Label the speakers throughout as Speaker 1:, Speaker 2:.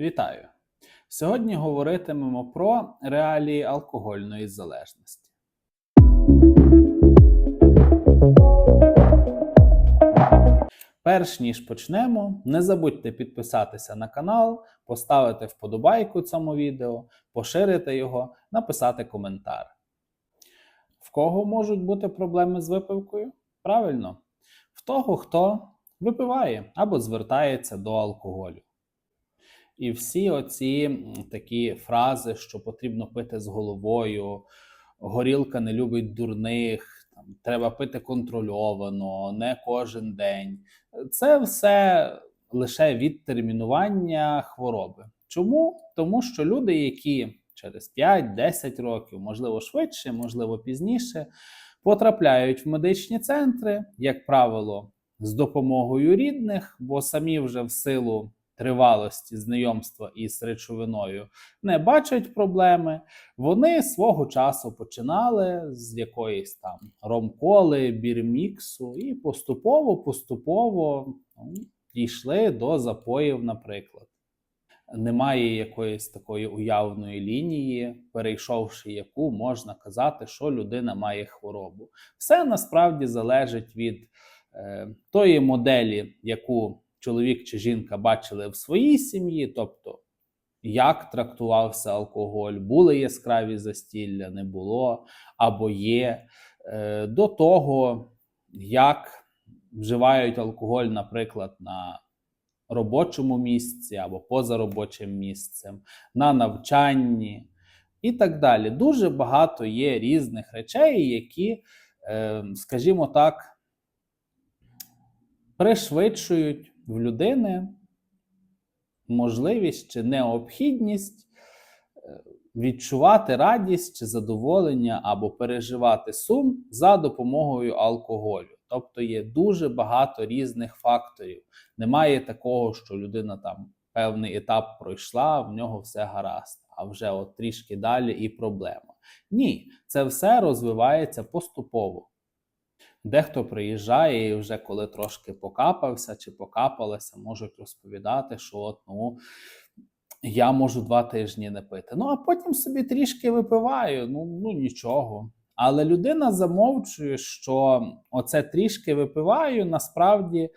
Speaker 1: Вітаю! Сьогодні говоритимемо про реалії алкогольної залежності. Перш ніж почнемо, не забудьте підписатися на канал, поставити вподобайку цьому відео, поширити його, написати коментар. В кого можуть бути проблеми з випивкою? Правильно, в того, хто випиває або звертається до алкоголю. І всі оці такі фрази, що потрібно пити з головою, горілка не любить дурних, там, треба пити контрольовано, не кожен день. Це все лише відтермінування хвороби. Чому? Тому що люди, які через 5-10 років, можливо, швидше, можливо, пізніше, потрапляють в медичні центри, як правило, з допомогою рідних, бо самі вже в силу тривалості знайомства із речовиною не бачать проблеми. Вони свого часу починали з якоїсь там ромколи, бірміксу, і поступово-поступово ну, дійшли до запоїв, наприклад. Немає якоїсь такої уявної лінії, перейшовши яку можна казати, що людина має хворобу. Все насправді залежить від е, тої моделі, яку чоловік чи жінка бачили в своїй сім'ї, тобто як трактувався алкоголь, були яскраві застілля, не було або є, е, до того, як вживають алкоголь, наприклад, на робочому місці або поза робочим місцем, на навчанні і так далі. Дуже багато є різних речей, які, е, скажімо так, пришвидшують в людини можливість чи необхідність е, відчувати радість чи задоволення або переживати сум за допомогою алкоголю. Тобто є дуже багато різних факторів. Немає такого, що людина там певний етап пройшла, в нього все гаразд, а вже от трішки далі і проблема. Ні, це все розвивається поступово. Дехто приїжджає і вже коли трошки покапався чи покапалася, можуть розповідати, що от, ну, я можу два тижні не пити. Ну, а потім собі трішки випиваю, ну, ну нічого. Але людина замовчує, що оце трішки випиваю, насправді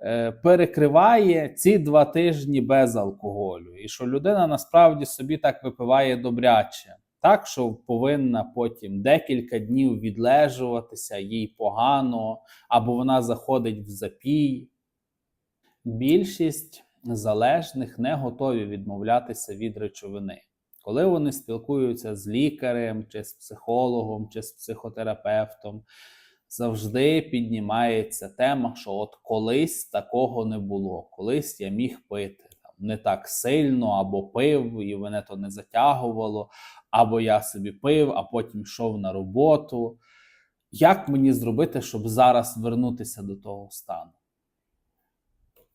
Speaker 1: е, перекриває ці два тижні без алкоголю. І що людина насправді собі так випиває добряче. Так, що повинна потім декілька днів відлежуватися, їй погано, або вона заходить в запій. Більшість залежних не готові відмовлятися від речовини. Коли вони спілкуються з лікарем, чи з психологом, чи з психотерапевтом, завжди піднімається тема, що от колись такого не було, колись я міг пити не так сильно, або пив, і мене то не затягувало, або я собі пив, а потім йшов на роботу. Як мені зробити, щоб зараз вернутися до того стану?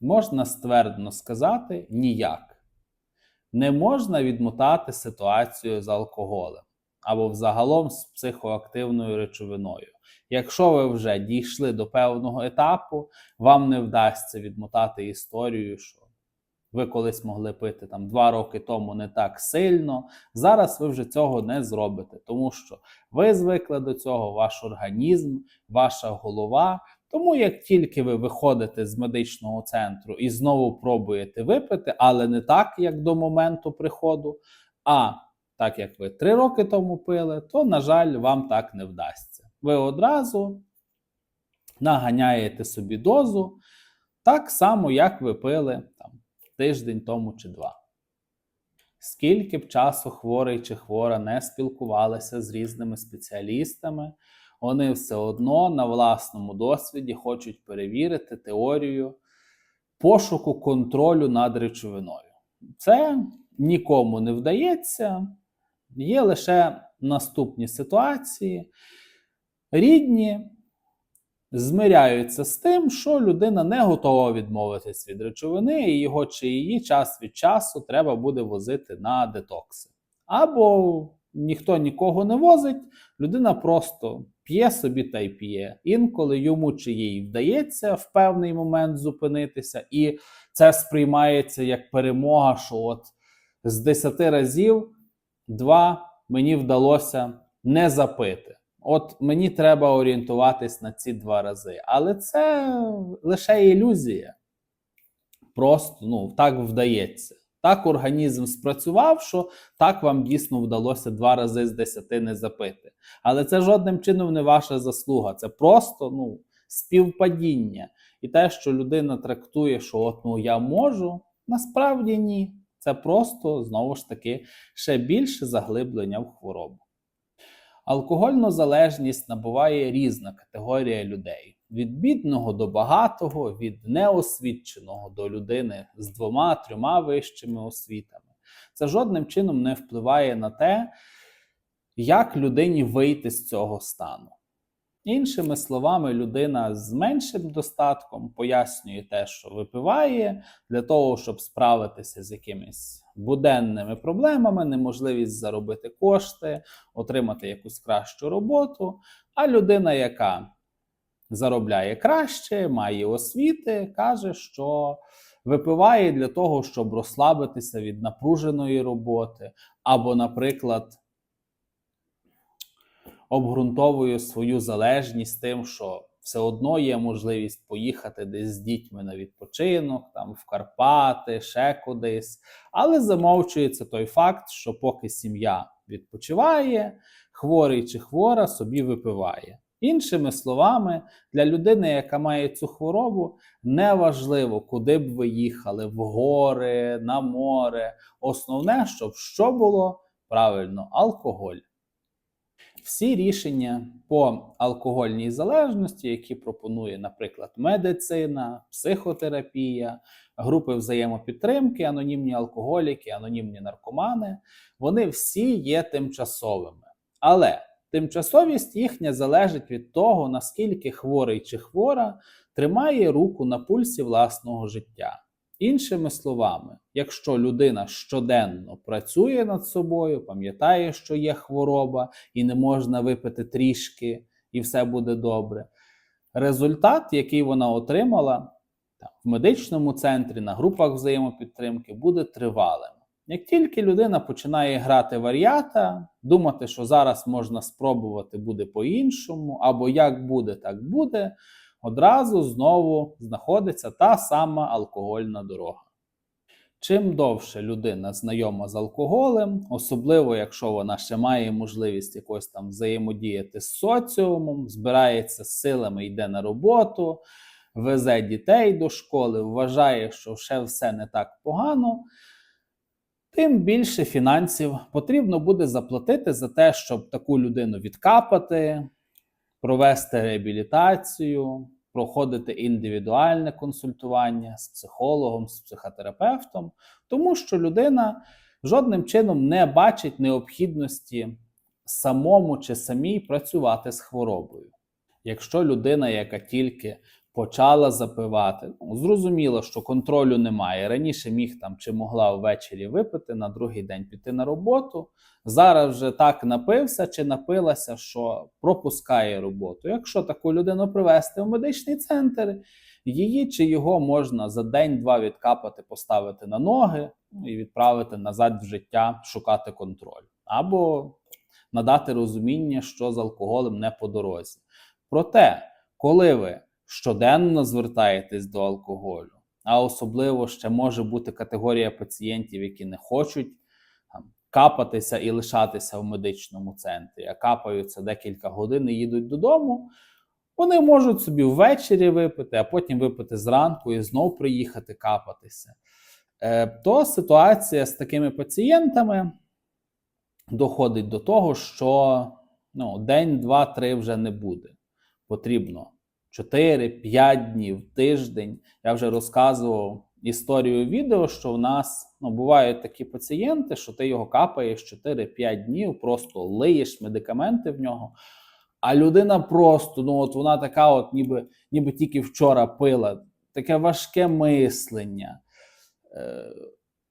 Speaker 1: Можна ствердно сказати ніяк. Не можна відмотати ситуацію з алкоголем або взагалом з психоактивною речовиною. Якщо ви вже дійшли до певного етапу, вам не вдасться відмотати історію, що ви колись могли пити там два роки тому не так сильно. Зараз ви вже цього не зробите, тому що ви звикли до цього, ваш організм, ваша голова. Тому як тільки ви виходите з медичного центру і знову пробуєте випити, але не так, як до моменту приходу, а так як ви три роки тому пили, то, на жаль, вам так не вдасться. Ви одразу наганяєте собі дозу, так само, як ви пили там, тиждень тому чи два. Скільки б часу хворий чи хвора не спілкувалися з різними спеціалістами, вони все одно на власному досвіді хочуть перевірити теорію пошуку контролю над речовиною. Це нікому не вдається. Є лише наступні ситуації. Рідні змиряються з тим, що людина не готова відмовитись від речовини, і його чи її час від часу треба буде возити на детокси. Або ніхто нікого не возить, людина просто п'є собі та й п'є. Інколи йому чи їй вдається в певний момент зупинитися, і це сприймається як перемога, що от з 10 разів два мені вдалося не запити. От мені треба орієнтуватись на ці два рази. Але це лише ілюзія. Просто ну, так вдається. Так організм спрацював, що так вам дійсно вдалося два рази з десяти не запити. Але це жодним чином не ваша заслуга. Це просто ну, співпадіння. І те, що людина трактує, що от ну я можу, насправді ні. Це просто знову ж таки ще більше заглиблення в хворобу. Алкогольну залежність набуває різна категорія людей: від бідного до багатого, від неосвідченого до людини з двома-трьома вищими освітами. Це жодним чином не впливає на те, як людині вийти з цього стану. Іншими словами, людина з меншим достатком пояснює те, що випиває, для того, щоб справитися з якимись буденними проблемами, неможливість заробити кошти, отримати якусь кращу роботу. А людина, яка заробляє краще, має освіти, каже, що випиває для того, щоб розслабитися від напруженої роботи, або, наприклад, обґрунтовує свою залежність тим, що все одно є можливість поїхати десь з дітьми на відпочинок, там в Карпати, ще кудись. Але замовчується той факт, що поки сім'я відпочиває, хворий чи хвора собі випиває. Іншими словами, для людини, яка має цю хворобу, неважливо, куди б ви їхали, в гори, на море. Основне, щоб що було правильно, алкоголь. Всі рішення по алкогольній залежності, які пропонує, наприклад, медицина, психотерапія, групи взаємопідтримки, анонімні алкоголіки, анонімні наркомани, вони всі є тимчасовими. Але тимчасовість їхня залежить від того, наскільки хворий чи хвора тримає руку на пульсі власного життя. Іншими словами, якщо людина щоденно працює над собою, пам'ятає, що є хвороба, і не можна випити трішки, і все буде добре. Результат, який вона отримала там, в медичному центрі, на групах взаємопідтримки, буде тривалим. Як тільки людина починає грати варіата, думати, що зараз можна спробувати буде по-іншому, або як буде, так буде одразу знову знаходиться та сама алкогольна дорога. Чим довше людина знайома з алкоголем, особливо якщо вона ще має можливість якось там взаємодіяти з соціумом, збирається з силами, йде на роботу, везе дітей до школи, вважає, що ще все не так погано, тим більше фінансів потрібно буде заплатити за те, щоб таку людину відкапати, провести реабілітацію, проходити індивідуальне консультування з психологом, з психотерапевтом, тому що людина жодним чином не бачить необхідності самому чи самій працювати з хворобою. Якщо людина, яка тільки почала запивати, ну, зрозуміло, що контролю немає. Раніше міг там чи могла ввечері випити, на другий день піти на роботу. Зараз вже так напився чи напилася, що пропускає роботу. Якщо таку людину привезти в медичний центр, її чи його можна за день-два відкапати, поставити на ноги ну, і відправити назад в життя, шукати контроль. Або надати розуміння, що з алкоголем не по дорозі. Проте, коли ви щоденно звертаєтесь до алкоголю, а особливо ще може бути категорія пацієнтів, які не хочуть там, капатися і лишатися в медичному центрі, а капаються декілька годин і їдуть додому. Вони можуть собі ввечері випити, а потім випити зранку і знов приїхати капатися. Е, то ситуація з такими пацієнтами доходить до того, що ну, день, два, три вже не буде. Потрібно 4-5 днів, тиждень. Я вже розказував історію відео, що в нас ну, бувають такі пацієнти, що ти його капаєш 4-5 днів, просто лиєш медикаменти в нього. А людина просто, ну от вона така, от ніби ніби тільки вчора пила, таке важке мислення.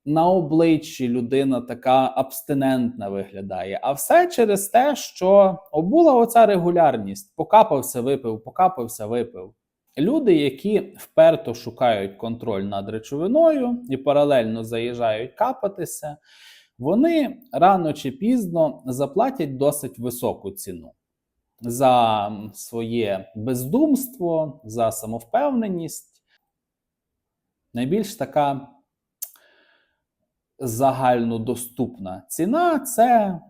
Speaker 1: На обличчі людина така абстинентна виглядає. А все через те, що була оця регулярність. Покапався, випив, покапався, випив. Люди, які вперто шукають контроль над речовиною і паралельно заїжджають капатися, вони рано чи пізно заплатять досить високу ціну за своє бездумство, за самовпевненість. Найбільш така загальнодоступна ціна це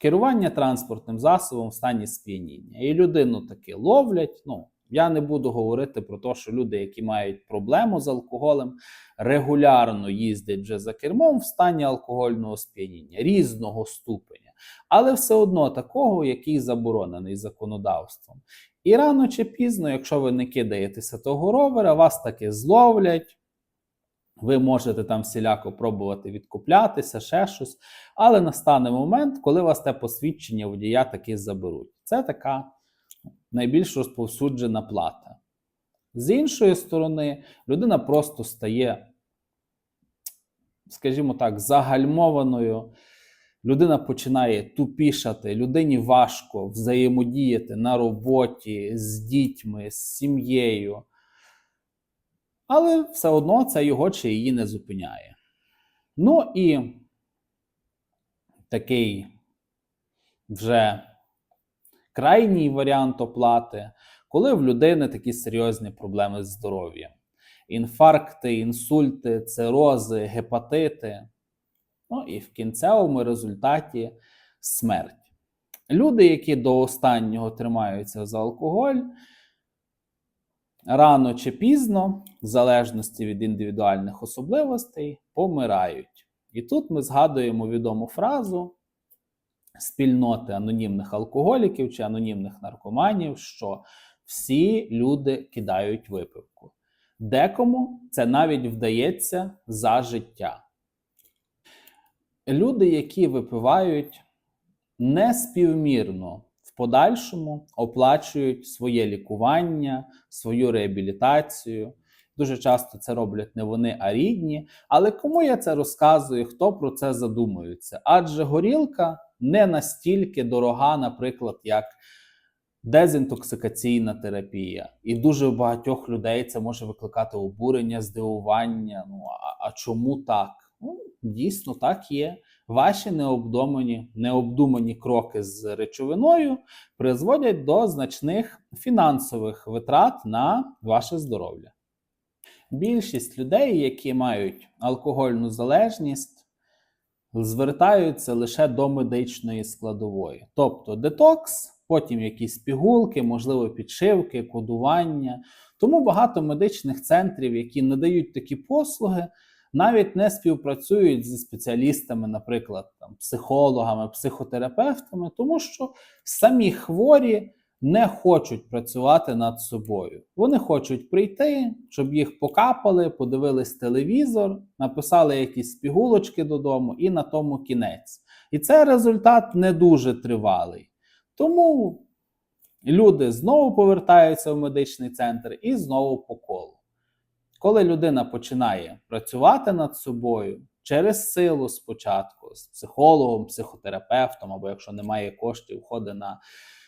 Speaker 1: керування транспортним засобом в стані сп'яніння. І людину таки ловлять. Ну, я не буду говорити про те, що люди, які мають проблему з алкоголем, регулярно їздять вже за кермом в стані алкогольного сп'яніння різного ступеня, але все одно такого, який заборонений законодавством. І рано чи пізно, якщо ви не кидаєтеся того ровера, вас таки зловлять. Ви можете там всіляко пробувати відкуплятися, ще щось, але настане момент, коли вас те посвідчення водія таки заберуть. Це така найбільш розповсюджена плата. З іншої сторони, людина просто стає, скажімо так, загальмованою. Людина починає тупішати, людині важко взаємодіяти на роботі з дітьми, з сім'єю. Але все одно це його чи її не зупиняє. Ну і такий вже крайній варіант оплати, коли в людини такі серйозні проблеми з здоров'ям. Інфаркти, інсульти, цирози, гепатити. Ну і в кінцевому результаті смерть. Люди, які до останнього тримаються за алкоголь, рано чи пізно, в залежності від індивідуальних особливостей, помирають. І тут ми згадуємо відому фразу спільноти анонімних алкоголіків чи анонімних наркоманів, що всі люди кидають випивку. Декому це навіть вдається за життя. Люди, які випивають неспівмірно подальшому оплачують своє лікування, свою реабілітацію. Дуже часто це роблять не вони, а рідні. Але кому я це розказую, хто про це задумується? Адже горілка не настільки дорога, наприклад, як дезінтоксикаційна терапія. І дуже у багатьох людей це може викликати обурення, здивування. Ну а, а чому так? Ну, дійсно так є. Ваші необдумані, необдумані кроки з речовиною призводять до значних фінансових витрат на ваше здоров'я. Більшість людей, які мають алкогольну залежність, звертаються лише до медичної складової, тобто детокс, потім якісь пігулки, можливо, підшивки, кодування. Тому багато медичних центрів, які надають такі послуги, навіть не співпрацюють зі спеціалістами, наприклад, там, психологами, психотерапевтами, тому що самі хворі не хочуть працювати над собою. Вони хочуть прийти, щоб їх покапали, подивились телевізор, написали якісь пігулочки додому, і на тому кінець. І це результат не дуже тривалий. Тому люди знову повертаються в медичний центр і знову по колу. Коли людина починає працювати над собою через силу спочатку, з психологом, психотерапевтом, або якщо немає коштів, ходить на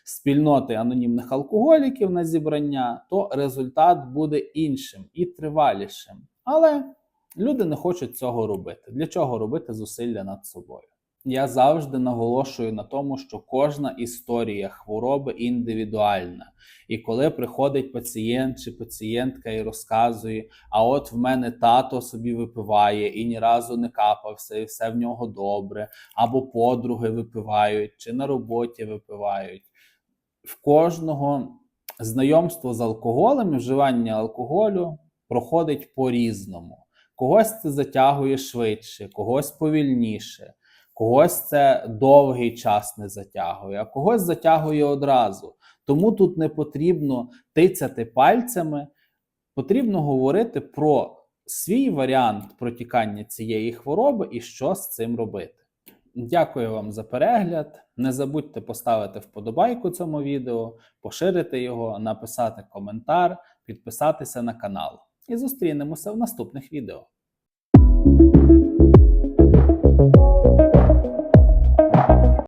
Speaker 1: спільноти анонімних алкоголіків на зібрання, то результат буде іншим і тривалішим. Але люди не хочуть цього робити. Для чого робити зусилля над собою? Я завжди наголошую на тому, що кожна історія хвороби індивідуальна. І коли приходить пацієнт чи пацієнтка і розказує, а от в мене тато собі випиває і ні разу не капався, і все в нього добре, або подруги випивають, чи на роботі випивають. В кожного знайомство з алкоголем і вживання алкоголю проходить по-різному. Когось це затягує швидше, когось повільніше. Когось це довгий час не затягує, а когось затягує одразу. Тому тут не потрібно тицяти пальцями, потрібно говорити про свій варіант протікання цієї хвороби і що з цим робити. Дякую вам за перегляд. Не забудьте поставити вподобайку цьому відео, поширити його, написати коментар, підписатися на канал. І зустрінемося в наступних відео.